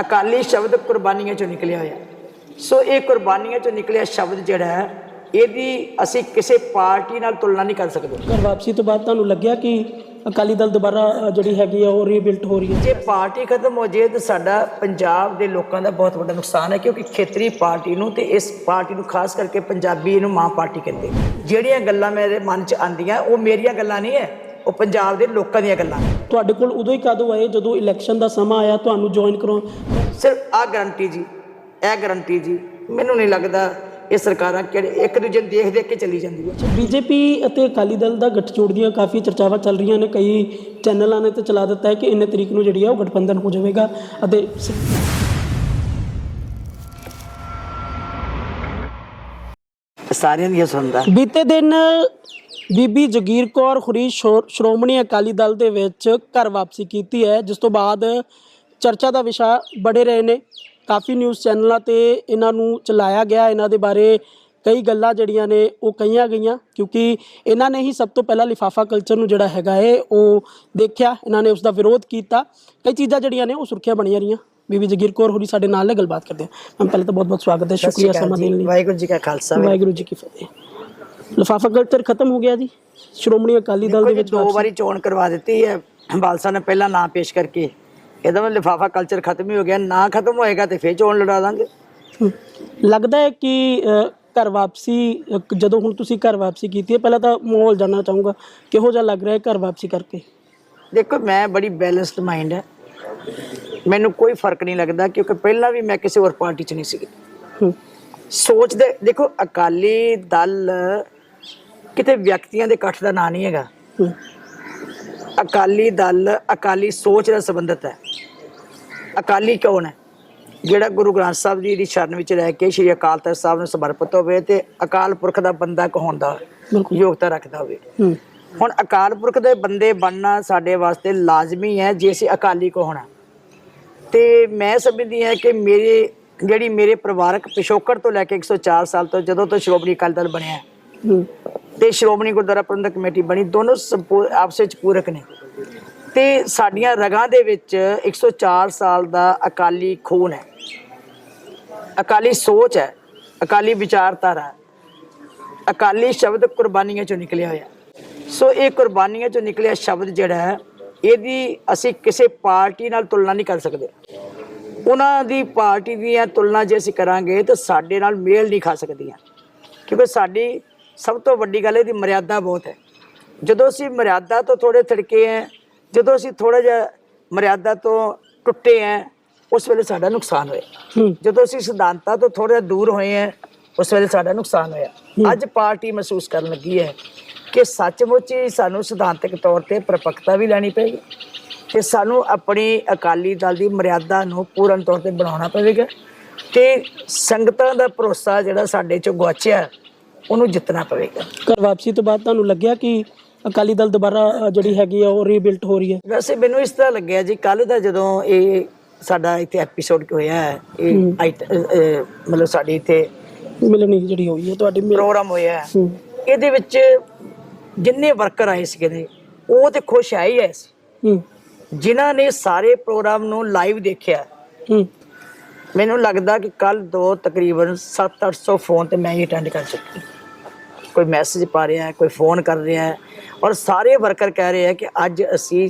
ਅਕਾਲੀ ਸ਼ਬਦ ਕੁਰਬਾਨੀਆਂ ਚੋਂ ਨਿਕਲਿਆ ਹੋਇਆ। ਸੋ ਇਹ ਕੁਰਬਾਨੀਆਂ ਚੋਂ ਨਿਕਲਿਆ ਸ਼ਬਦ ਜਿਹੜਾ ਹੈ ਇਹਦੀ ਅਸੀਂ ਕਿਸੇ ਪਾਰਟੀ ਨਾਲ ਤੁਲਨਾ ਨਹੀਂ ਕਰ ਸਕਦੇ। ਘਰ ਵਾਪਸੀ ਤੋਂ ਬਾਅਦ ਤੁਹਾਨੂੰ ਲੱਗਿਆ ਕਿ ਅਕਾਲੀ ਦਲ ਦੁਬਾਰਾ ਜਿਹੜੀ ਹੈਗੀ ਆ ਉਹ ਰੀਬਿਲਟ ਹੋ ਰਹੀ ਹੈ? ਜੇ ਪਾਰਟੀ ਖਤਮ ਹੋ ਜੇ ਤਾਂ ਸਾਡਾ ਪੰਜਾਬ ਦੇ ਲੋਕਾਂ ਦਾ ਬਹੁਤ ਵੱਡਾ ਨੁਕਸਾਨ ਹੈ ਕਿਉਂਕਿ ਖੇਤਰੀ ਪਾਰਟੀ ਨੂੰ ਤੇ ਇਸ ਪਾਰਟੀ ਨੂੰ ਖਾਸ ਕਰਕੇ ਪੰਜਾਬੀ ਇਹਨੂੰ ਮਾਂ ਪਾਰਟੀ ਕਹਿੰਦੇ ਜਿਹੜੀਆਂ ਗੱਲਾਂ ਮੇਰੇ ਮਨ 'ਚ ਆਂਦੀਆਂ ਉਹ ਮੇਰੀਆਂ ਗੱਲਾਂ ਨਹੀਂ ਹੈ। ਉਹ ਪੰਜਾਬ ਦੇ ਲੋਕਾਂ ਦੀਆਂ ਗੱਲਾਂ ਤੁਹਾਡੇ ਕੋਲ ਉਦੋਂ ਹੀ ਕਦੋਂ ਆਏ? ਜਦੋਂ ਇਲੈਕਸ਼ਨ ਦਾ ਸਮਾਂ ਆਇਆ ਤੁਹਾਨੂੰ ਜੁਆਇਨ ਕਰੋ ਸਿਰਫ ਆ ਗਰੰਟੀ ਜੀ ਇਹ ਗਰੰਟੀ ਜੀ ਮੈਨੂੰ ਨਹੀਂ ਲੱਗਦਾ ਇਹ ਸਰਕਾਰਾਂ ਕਿਹੜੇ ਇੱਕ ਦੂਜੇ ਨੂੰ ਦੇਖ ਦੇਖ ਕੇ ਚੱਲੀ ਜਾਂਦੀ ਹੈ। ਬੀਜੇਪੀ ਅਤੇ ਅਕਾਲੀ ਦਲ ਦਾ ਗੱਠਜੋੜ ਦੀਆਂ ਕਾਫੀ ਚਰਚਾਵਾਂ ਚੱਲ ਰਹੀਆਂ ਨੇ। ਕਈ ਚੈਨਲਾਂ ਨੇ ਤੇ ਚਲਾ ਦਿੱਤਾ ਹੈ ਕਿ ਇੰਨੇ ਤਰੀਕ ਨੂੰ ਜਿਹੜੀ ਹੈ ਉਹ ਗਠਬੰਧਨ ਹੋ ਜਾਵੇਗਾ। ਅਤੇ ਸਾਰਿਆਂ ਦੀਆਂ ਸੁਣਦਾ। ਬੀਤੇ ਦਿਨ ਬੀਬੀ ਜਗੀਰ ਕੌਰ ਸ਼ੋ- ਸ਼੍ਰੋਮਣੀ ਅਕਾਲੀ ਦਲ ਦੇ ਵਿੱਚ ਘਰ ਵਾਪਸੀ ਕੀਤੀ ਹੈ ਜਿਸ ਤੋਂ ਬਾਅਦ ਚਰਚਾ ਦਾ ਵਿਸ਼ਾ ਬੜੇ ਰਹੇ ਨੇ। ਕਾਫੀ ਨਿਊਜ਼ ਚੈਨਲਾਂ ਤੇ ਇਹਨਾਂ ਨੂੰ ਚਲਾਇਆ ਗਿਆ। ਇਹਨਾਂ ਦੇ ਬਾਰੇ ਕਈ ਗੱਲਾਂ ਜਿਹੜੀਆਂ ਨੇ ਉਹ ਕਹੀਆਂ ਗਈਆਂ ਕਿਉਂਕਿ ਇਹਨਾਂ ਨੇ ਹੀ ਸਭ ਤੋਂ ਪਹਿਲਾਂ ਲਿਫਾਫਾ ਕਲਚਰ ਨੂੰ ਜਿਹੜਾ ਹੈਗਾ ਹੈ ਉਹ ਦੇਖਿਆ। ਇਹਨਾਂ ਨੇ ਉਸ ਦਾ ਵਿਰੋਧ ਕੀਤਾ। ਕਈ ਚੀਜ਼ਾਂ ਜਿਹੜੀਆਂ ਨੇ ਉਹ ਸੁਰਖੀਆਂ ਬਣੀਆਂ ਰਹੀਆਂ। ਬੀਬੀ ਜਗੀਰ ਕੌਰ ਹੁਰੀ ਸਾਡੇ ਨਾਲ ਨੇ ਗੱਲਬਾਤ ਕਰਦੇ ਹਾਂ। ਮੈਂ ਪਹਿਲੇ ਤਾਂ ਬਹੁਤ ਬਹੁਤ ਸਵਾਗਤ ਹੈ। ਸ਼ੁਕਰੀਆ ਸਮਾਂ ਦੇਣ ਲਈ। ਵਾਹਿਗੁਰੂ ਜੀ ਕਾ ਖਾਲਸਾ ਵਾਹਿਗੁਰੂ ਜੀ ਕੀ ਫਤਿਹ। ਲਿਫਾਫਾ ਕਲਚਰ ਖਤਮ ਹੋ ਗਿਆ ਜੀ। ਸ਼੍ਰੋਮਣੀ ਅਕਾਲੀ ਦਲ ਦੇ ਵਿੱਚ ਦੋ ਵਾਰੀ ਚੋਣ ਕਰਵਾ ਦਿੱਤੀ ਹੈ। ਬਾਲਸਾ ਨੇ ਪਹਿਲਾਂ ਨਾਂ ਪੇਸ਼ ਕਰਕੇ ਇਹਦਾ ਮਤਲਬ ਲਿਫਾਫਾ ਕਲਚਰ ਖਤਮ ਹੀ ਹੋ ਗਿਆ ਨਾ ਖਤਮ ਹੋਏਗਾ ਤੇ ਫੇਰ ਚੋਣ ਲੜਾ ਦਾਂਗੇ। ਲੱਗਦਾ ਹੈ ਕਿ ਘਰ ਵਾਪਸੀ ਜਦੋਂ ਹੁਣ ਤੁਸੀਂ ਘਰ ਵਾਪਸੀ ਕੀਤੀ ਹੈ ਪਹਿਲਾਂ ਤਾਂ ਮਾਹੌਲ ਜਾਨਣਾ ਚਾਹੂੰਗਾ। ਕਿਹੋ ਜਿਹਾ ਲੱਗ ਰਿਹਾ ਹੈ ਘਰ ਵਾਪਸੀ ਕਰਕੇ? ਦੇਖੋ ਮੈਂ ਬੜੀ ਬੈਲੈਂਸਡ ਮਾਈਂਡ ਹੈ। ਮੈਨੂੰ ਕੋਈ ਫ਼ਰਕ ਨਹੀਂ ਲੱਗਦਾ ਕਿਉਂਕਿ ਪਹਿਲਾਂ ਵੀ ਮੈਂ ਕਿਸੇ ਹੋਰ ਪਾਰਟੀ 'ਚ ਨਹੀਂ ਸੀ ਸੋਚਦੇ ਦੇਖੋ ਅਕਾਲੀ ਦਲ ਕਿਤੇ ਵਿਅਕਤੀਆਂ ਦੇ ਇਕੱਠ ਦਾ ਨਾਂ ਨਹੀਂ ਹੈਗਾ। ਅਕਾਲੀ ਦਲ ਅਕਾਲੀ ਸੋਚ ਨਾਲ ਸੰਬੰਧਿਤ ਹੈ। ਅਕਾਲੀ ਕੌਣ ਹੈ? ਜਿਹੜਾ ਗੁਰੂ ਗ੍ਰੰਥ ਸਾਹਿਬ ਜੀ ਦੀ ਸ਼ਰਨ ਵਿੱਚ ਰਹਿ ਕੇ ਸ਼੍ਰੀ ਅਕਾਲ ਤਖਤ ਸਾਹਿਬ ਨੂੰ ਸਮਰਪਿਤ ਹੋਵੇ ਤੇ ਅਕਾਲ ਪੁਰਖ ਦਾ ਬੰਦਾ ਕਹਾਉਣ ਦਾ ਯੋਗਤਾ ਰੱਖਦਾ ਹੋਵੇ। ਹੁਣ ਅਕਾਲ ਪੁਰਖ ਦੇ ਬੰਦੇ ਬਣਨਾ ਸਾਡੇ ਵਾਸਤੇ ਲਾਜ਼ਮੀ ਹੈ ਜੇ ਅਸੀਂ ਅਕਾਲੀ ਕੋ ਹੋਣਾ ਤੇ ਮੈਂ ਸਮਝਦੀ ਹਾਂ ਕਿ ਮੇਰੇ ਜਿਹੜੀ ਮੇਰੇ ਪਰਿਵਾਰਕ ਪਿਛੋਕੜ ਤੋਂ ਲੈ ਕੇ 104 ਸਾਲ ਤੋਂ ਜਦੋਂ ਤੋਂ ਸ਼੍ਰੋਮਣੀ ਅਕਾਲੀ ਦਲ ਬਣਿਆ ਤੇ ਸ਼੍ਰੋਮਣੀ ਗੁਰਦੁਆਰਾ ਪ੍ਰਬੰਧਕ ਕਮੇਟੀ ਬਣੀ, ਦੋਨੋਂ ਸੰਪੂ- ਆਪਸ ਵਿੱਚ ਪੂਰਕ ਨੇ। ਤੇ ਸਾਡੀਆਂ ਰਗਾਂ ਦੇ ਵਿੱਚ 104 ਸਾਲ ਦਾ ਅਕਾਲੀ ਖੂਨ ਹੈ। ਅਕਾਲੀ ਸੋਚ ਹੈ, ਅਕਾਲੀ ਵਿਚਾਰਧਾਰਾ ਹੈ। ਅਕਾਲੀ ਸ਼ਬਦ ਕੁਰਬਾਨੀਆਂ ਚੋਂ ਨਿਕਲਿਆ ਹੋਇਆ। ਸੋ ਇਹ ਕੁਰਬਾਨੀਆਂ ਚੋਂ ਨਿਕਲਿਆ ਸ਼ਬਦ ਜਿਹੜਾ ਹੈ, ਇਹਦੀ ਅਸੀਂ ਕਿਸੇ ਪਾਰਟੀ ਨਾਲ ਤੁਲਨਾ ਨਹੀਂ ਕਰ ਸਕਦੇ। ਉਹਨਾਂ ਦੀ ਪਾਰਟੀ ਦੀਆਂ ਤੁਲਨਾ ਜੇ ਅਸੀਂ ਕਰਾਂਗੇ ਤਾਂ ਸਾਡੇ ਨਾਲ ਮੇਲ ਨਹੀਂ ਖਾ ਸਕਦੀਆਂ। ਕਿਉਂਕਿ ਸਾਡੀ ਸਭ ਤੋਂ ਵੱਡੀ ਗੱਲ ਇਹਦੀ ਮਰਿਆਦਾ ਬਹੁਤ ਹੈ। ਜਦੋਂ ਅਸੀਂ ਮਰਿਆਦਾ ਤੋਂ ਥੋੜੇ ਥੜਕੇ ਹੈ ਜਦੋਂ ਅਸੀਂ ਥੋੜਾ ਜਿਹਾ ਮਰਿਆਦਾ ਤੋਂ ਟੁੱਟੇ ਹੈ ਉਸ ਵੇਲੇ ਸਾਡਾ ਨੁਕਸਾਨ ਹੋਇਆ। ਜਦੋਂ ਅਸੀਂ ਸਿਧਾਂਤਾਂ ਤੋਂ ਥੋੜਾ ਦੂਰ ਹੋਏ ਹਾਂ ਉਸ ਵੇਲੇ ਸਾਡਾ ਨੁਕਸਾਨ ਹੋਇਆ। ਅੱਜ ਪਾਰਟੀ ਮਹਿਸੂਸ ਕਰਨ ਲੱਗੀ ਹੈ ਕਿ ਸੱਚਮੁੱਚ ਹੀ ਸਾਨੂੰ ਸਿਧਾਂਤਕ ਤੌਰ ਤੇ ਪ੍ਰਪੱਕਤਾ ਵੀ ਲੈਣੀ ਪਏਗੀ ਤੇ ਸਾਨੂੰ ਆਪਣੀ ਅਕਾਲੀ ਦਲ ਦੀ ਮਰਿਆਦਾ ਨੂੰ ਪੂਰਨ ਤੌਰ ਤੇ ਬਣਾਉਣਾ ਪਵੇਗਾ ਤੇ ਸੰਗਤਾਂ ਦਾ ਭਰੋਸਾ ਜਿਹੜਾ ਸਾਡੇ ਚੋਂ ਗੁਆਚਿਆ ਉਹਨੂੰ ਜਿੱਤਣਾ ਪਵੇਗਾ। ਘਰ ਵਾਪਸੀ ਤੋਂ ਬਾਅਦ ਤੁਹਾਨੂੰ ਲੱਗਿਆ ਕਿ ਅਕਾਲੀ ਦਲ ਦੁਬਾਰਾ ਅ, ਜਿਹੜੀ ਹੈਗੀ ਆ ਉਹ ਰੀਬਿਲਟ ਹੋ ਰਹੀ ਹੈ? ਵੈਸੇ ਮੈਨੂੰ ਇਸ ਤਰ੍ਹਾਂ ਲੱਗਿਆ ਜੀ ਕੱਲ ਦਾ ਜਦੋਂ ਇਹ ਸਾਡਾ ਇੱਥੇ ਐਪੀਸੋਡ ਹੋਇਆ ਹੈ। ਇਹ ਆਈਟ- ਅ, ਅ, ਮਤਲਬ ਸਾਡੇ ਇੱਥੇ ਮਿਲਣੀ ਜਿਹੜੀ ਹੋਈ ਹੈ ਤੁਹਾਡੀ ਮਿਲ ਪ੍ਰੋਗਰਾਮ ਹੋਇਆ। ਹੈ। ਇਹਦੇ ਵਿੱਚ ਜਿੰਨੇ ਵਰਕਰ ਆਏ ਸੀਗੇ ਨੇ ਉਹ ਤੇ ਖੁਸ਼ ਆਏ ਹੀ ਆਏ ਸੀ। ਹਮ, ਜਿਨ੍ਹਾਂ ਨੇ ਸਾਰੇ ਪ੍ਰੋਗਰਾਮ ਨੂੰ ਲਾਈਵ ਦੇਖਿਆ। ਮੈਨੂੰ ਲੱਗਦਾ ਕਿ ਕੱਲ ਦੋ ਤਕਰੀਬਨ 7-800 ਫੋਨ ਤੇ ਮੈਂ ਹੀ ਅਟੈਂਡ ਕਰ ਚੁੱਕੀ। ਕੋਈ ਮੈਸੇਜ ਪਾ ਰਿਹਾ ਹੈ ਕੋਈ ਫੋਨ ਕਰ ਰਿਹਾ ਹੈ ਔਰ ਸਾਰੇ ਵਰਕਰ ਕਹਿ ਰਹੇ ਆ ਕਿ ਅੱਜ ਅਸੀਂ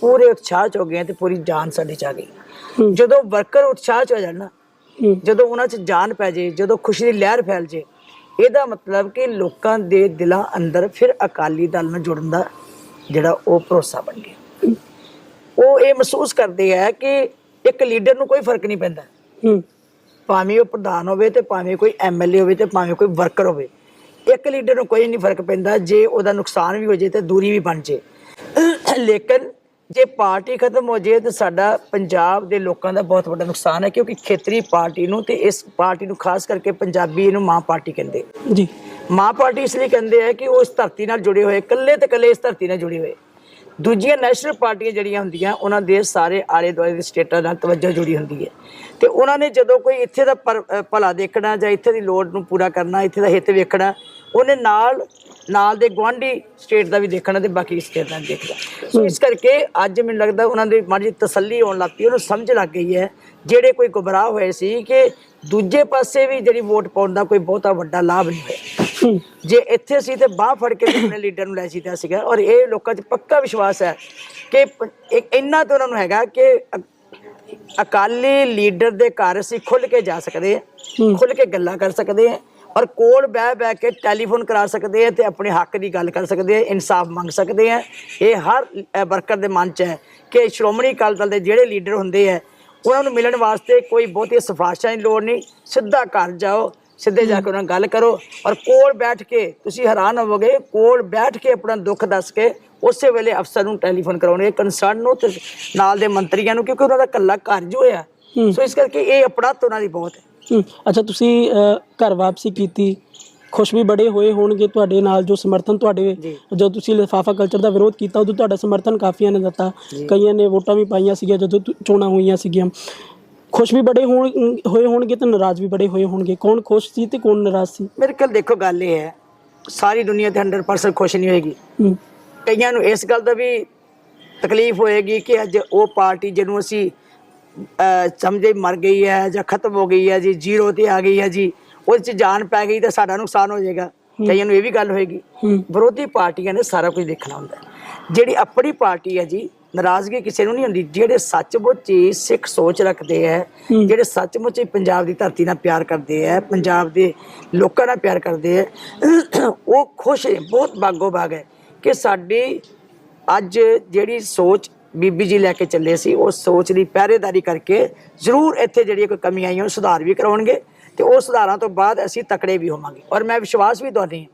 ਪੂਰੇ ਉਤਸ਼ਾਹ ਚ ਹੋ ਗਏ ਹਾਂ ਤੇ ਪੂਰੀ ਜਾਨ ਸਾਡੇ ਚ ਆ ਗਈ। ਜਦੋਂ ਵਰਕਰ ਉਤਸ਼ਾਹ ਚ ਹੋ ਜਾਣ ਨਾ ਜਦੋਂ ਉਹਨਾਂ 'ਚ ਜਾਨ ਪੈ ਜੇ ਜਦੋਂ ਖੁਸ਼ੀ ਦੀ ਲਹਿਰ ਫੈਲ ਜੇ ਇਹਦਾ ਮਤਲਬ ਕਿ ਲੋਕਾਂ ਦੇ ਦਿਲਾਂ ਅੰਦਰ ਫਿਰ ਅਕਾਲੀ ਦਲ ਨਾਲ ਜੁੜਨ ਦਾ ਜਿਹੜਾ ਉਹ ਭਰੋਸਾ ਬਣ ਗਿਆ। ਉਹ ਇਹ ਮਹਿਸੂਸ ਕਰਦੇ ਆ ਕਿ ਇੱਕ ਲੀਡਰ ਨੂੰ ਕੋਈ ਫ਼ਰਕ ਨਹੀਂ ਪੈਂਦਾ। ਭਾਵੇਂ ਉਹ ਪ੍ਰਧਾਨ ਹੋਵੇ ਤੇ ਭਾਵੇਂ ਕੋਈ ਐਮਐਲਏ ਹੋਵੇ ਤੇ ਭਾਵੇਂ ਕੋਈ ਵਰਕਰ ਹੋਵੇ। ਇੱਕ ਲੀਡਰ ਨੂੰ ਕੋਈ ਨਹੀਂ ਫ਼ਰਕ ਪੈਂਦਾ ਜੇ ਉਹਦਾ ਨੁਕਸਾਨ ਵੀ ਹੋ ਜੇ ਤੇ ਦੂਰੀ ਵੀ ਬਣ ਜੇ। ਲੇਕਿਨ ਜੇ ਪਾਰਟੀ ਖਤਮ ਹੋ ਜੇ ਤਾਂ ਸਾਡਾ ਪੰਜਾਬ ਦੇ ਲੋਕਾਂ ਦਾ ਬਹੁਤ ਵੱਡਾ ਨੁਕਸਾਨ ਹੈ ਕਿਉਂਕਿ ਖੇਤਰੀ ਪਾਰਟੀ ਨੂੰ ਤੇ ਇਸ ਪਾਰਟੀ ਨੂੰ ਖਾਸ ਕਰਕੇ ਪੰਜਾਬੀ ਇਹਨੂੰ ਮਾਂ ਪਾਰਟੀ ਕਹਿੰਦੇ। ਜੀ। ਮਾਂ ਪਾਰਟੀ ਇਸ ਲਈ ਕਹਿੰਦੇ ਆ ਕਿ ਉਹ ਇਸ ਧਰਤੀ ਨਾਲ ਜੁੜੇ ਹੋਏ ਇਕੱਲੇ ਤੇ ਇਕੱਲੇ ਇਸ ਧਰਤੀ ਨਾਲ ਜੁੜੇ ਹੋਏ। ਦੂਜੀਆਂ ਨੈਸ਼ਨਲ ਪਾਰਟੀਆਂ ਜਿਹੜੀਆਂ ਹੁੰਦੀਆਂ, ਉਹਨਾਂ ਦੇ ਸਾਰੇ ਆਲੇ ਦੁਆਲੇ ਦੇ ਸਟੇਟਾਂ ਨਾਲ ਤਵੱਜੋ ਜੁੜੀ ਹੁੰਦੀ ਹੈ। ਤੇ ਉਹਨਾਂ ਨੇ ਜਦੋਂ ਕੋਈ ਇੱਥੇ ਦਾ ਪਰ- ਭਲਾ ਦੇਖਣਾ ਜਾਂ ਇੱਥੇ ਦੀ ਲੋੜ ਨੂੰ ਪੂਰਾ ਕਰਨਾ, ਇੱਥੇ ਦਾ ਹਿੱਤ ਵੇਖਣਾ, ਉਹਨੇ ਨਾਲ ਨਾਲ ਦੇ ਗਵਾਂਢੀ ਸਟੇਟ ਦਾ ਵੀ ਦੇਖਣਾ ਤੇ ਬਾਕੀ ਸਟੇਟ ਦਾ ਵੀ ਦੇਖਣਾ। ਸੋ ਇਸ ਕਰਕੇ ਅੱਜ ਮੈਨੂੰ ਲੱਗਦਾ ਉਹਨਾਂ ਦੀ ਮਾੜੀ ਤਸੱਲੀ ਹੋਣ ਲੱਗ ਪਈ, ਉਹਨੂੰ ਸਮਝ ਲੱਗ ਗਈ ਹੈ। ਜਿਹੜੇ ਕੋਈ ਗੁੰਮਰਾਹ ਹੋਏ ਸੀ ਕਿ ਦੂਜੇ ਪਾਸੇ ਵੀ ਜਿਹੜੀ ਵੋਟ ਪਾਉਣ ਦਾ ਕੋਈ ਬਹੁਤਾ ਵੱਡਾ ਲਾਭ ਨਹੀਂ ਹੋਇਆ। ਜੇ ਇੱਥੇ ਸੀ ਤੇ ਬਾਹ ਫੜ ਕੇ ਆਪਣੇ ਲੀਡਰ ਨੂੰ ਲੈ ਸੀਦਾ ਸੀਗਾ। ਔਰ ਇਹ ਲੋਕਾਂ 'ਚ ਪੱਕਾ ਵਿਸ਼ਵਾਸ ਹੈ ਕਿ ਇੰਨਾ ਤਾਂ ਉਹਨਾਂ ਨੂੰ ਹੈਗਾ ਕਿ ਅਕਾਲੀ ਲੀਡਰ ਦੇ ਘਰ ਅਸੀਂ ਖੁੱਲ ਕੇ ਜਾ ਸਕਦੇ ਹਾਂ ਖੁੱਲ ਕੇ ਗੱਲਾਂ ਕਰ ਸਕਦੇ ਹਾਂ ਔਰ ਕੋਲ ਬਹਿ ਬਹਿ ਕੇ ਟੈਲੀਫੋਨ ਕਰਾ ਸਕਦੇ ਹਾਂ ਤੇ ਆਪਣੇ ਹੱਕ ਦੀ ਗੱਲ ਕਰ ਸਕਦੇ ਹਾਂ ਇਨਸਾਫ ਮੰਗ ਸਕਦੇ ਹਾਂ। ਇਹ ਹਰ ਵਰਕਰ ਦੇ ਮਨ 'ਚ ਹੈ ਕਿ ਸ਼੍ਰੋਮਣੀ ਅਕਾਲੀ ਦਲ ਦੇ ਜਿਹੜੇ ਲੀਡਰ ਹੁੰਦੇ ਆ ਉਹਨਾਂ ਨੂੰ ਮਿਲਣ ਵਾਸਤੇ ਕੋਈ ਬਹੁਤੀ ਸਿਫਾਰਿਸ਼ਾਂ ਦੀ ਲੋੜ ਨਹੀਂ। ਸਿੱਧਾ ਘਰ ਜਾਓ ਸਿੱਧੇ ਜਾ ਕੇ ਉਹਨਾਂ ਨਾਲ ਗੱਲ ਕਰੋ ਔਰ ਕੋਲ ਬੈਠ ਕੇ ਤੁਸੀਂ ਹੈਰਾਨ ਹੋਵੋਗੇ ਕੋਲ ਬੈਠ ਕੇ ਆਪਣਾ ਦੁੱਖ ਦੱਸ ਕੇ ਉਸੇ ਵੇਲੇ ਅਫਸਰ ਨੂੰ ਟੈਲੀਫੋਨ ਕਰਾਉਣਗੇ ਕੰਸਰਨ ਨੂੰ ਤੇ ਨਾਲ ਦੇ ਮੰਤਰੀਆਂ ਨੂੰ ਕਿਉਂਕਿ ਉਹਨਾਂ ਦਾ ਕੱਲਾ ਘਰ ਜੋ ਆ। ਸੋ ਇਸ ਕਰਕੇ ਇਹ ਅਪਰਾਧ ਉਹਨਾਂ ਦੀ ਬਹੁਤ ਹੈ। ਅੱਛਾ ਤੁਸੀਂ ਘਰ ਵਾਪਸੀ ਕੀਤੀ। ਖੁਸ਼ ਵੀ ਬੜੇ ਹੋਏ ਹੋਣਗੇ ਤੁਹਾਡੇ ਨਾਲ ਜੋ ਸਮਰਥਨ ਤੁਹਾਡੇ ਜੀ। ਜਦੋਂ ਤੁਸੀਂ ਲਿਫਾਫਾ ਕਲਚਰ ਦਾ ਵਿਰੋਧ ਕੀਤਾ ਉਦੋਂ ਤੁਹਾਡਾ ਸਮਰਥਨ ਕਾਫੀਆਂ ਨੇ ਦਿੱਤਾ। ਕਈਆਂ ਨੇ ਵੋਟਾਂ ਵੀ ਪਾਈਆਂ ਸੀਗੀਆਂ ਜਦੋਂ ਤੁ- ਚੋਣਾਂ ਹੋਈਆਂ ਸੀਗੀਆਂ। ਖੁਸ਼ ਵੀ ਬੜੇ ਹੋਣ ਹੋਏ ਹੋਣਗੇ ਤੇ ਨਾਰਾਜ਼ ਵੀ ਬੜੇ ਹੋਏ ਹੋਣਗੇ। ਕੌਣ ਖੁਸ਼ ਸੀ ਤੇ ਕੌਣ ਨਾਰਾਜ਼ ਸੀ? ਮੇਰੇ ਕੋਲ ਦੇਖੋ ਗੱਲ ਇਹ ਹੈ ਸਾਰੀ ਦੁਨੀਆ ਤੇ 100% ਖੁਸ਼ ਨਹੀਂ ਹੋਏਗੀ। ਹੂੰ। ਕਈਆਂ ਨੂੰ ਇਸ ਗੱਲ ਦਾ ਵੀ ਤਕਲੀਫ ਹੋਏਗੀ ਕਿ ਅੱਜ ਉਹ ਪਾਰਟੀ ਜਿਹਨੂੰ ਅਸੀਂ ਅਹ, ਸਮਝੇ ਮਰ ਗਈ ਹੈ ਜਾਂ ਖਤਮ ਹੋ ਗਈ ਹੈ ਜੀ ਜ਼ੀਰੋ ਤੇ ਆ ਗਈ ਹੈ ਜੀ ਉਹਦੇ ਚ ਜਾਨ ਪੈ ਗਈ ਤਾਂ ਸਾਡਾ ਨੁਕਸਾਨ ਹੋ ਜਾਏਗਾ। ਕਈਆਂ ਨੂੰ ਇਹ ਵੀ ਗੱਲ ਹੋਏਗੀ। ਹੂੰ। ਵਿਰੋਧੀ ਪਾਰਟੀਆਂ ਨੇ ਸਾਰਾ ਕੁਝ ਦੇਖਣਾ ਹੁੰਦਾ ਹੈ। ਜਿਹੜੀ ਆਪਣੀ ਪਾਰਟੀ ਹੈ ਜੀ ਨਾਰਾਜ਼ਗੀ ਕਿਸੇ ਨੂੰ ਨਹੀਂ ਹੁੰਦੀ ਜਿਹੜੇ ਸੱਚਮੁੱਚ ਹੀ ਸਿੱਖ ਸੋਚ ਰੱਖਦੇ ਹੈ। ਜਿਹੜੇ ਸੱਚਮੁੱਚ ਹੀ ਪੰਜਾਬ ਦੀ ਧਰਤੀ ਨਾਲ ਪਿਆਰ ਕਰਦੇ ਹੈ ਪੰਜਾਬ ਦੇ ਲੋਕਾਂ ਨਾਲ ਪਿਆਰ ਕਰਦੇ ਹੈ ਉਹ ਖੁਸ਼ ਹੈ ਬਹੁਤ ਬਾਗੋ ਬਾਗ ਹੈ ਕਿ ਸਾਡੀ ਅੱਜ ਜਿਹੜੀ ਸੋਚ ਬੀਬੀ ਜੀ ਲੈ ਕੇ ਚੱਲੇ ਸੀ ਉਹ ਸੋਚ ਦੀ ਪਹਿਰੇਦਾਰੀ ਕਰਕੇ ਜ਼ਰੂਰ ਇੱਥੇ ਜਿਹੜੀਆਂ ਕੋਈ ਕਮੀਆਂ ਆਈਆਂ ਉਹ ਸੁਧਾਰ ਵੀ ਕਰਾਉਣਗੇ ਤੇ ਉਹ ਸੁਧਾਰਾਂ ਤੋਂ ਬਾਅਦ ਅਸੀਂ ਤਕੜੇ ਵੀ ਹੋਵਾਂਗੇ। ਔਰ ਮੈਂ ਵਿਸ਼ਵਾਸ ਵੀ ਦਵਾਉਂਦੀ ਹਾਂ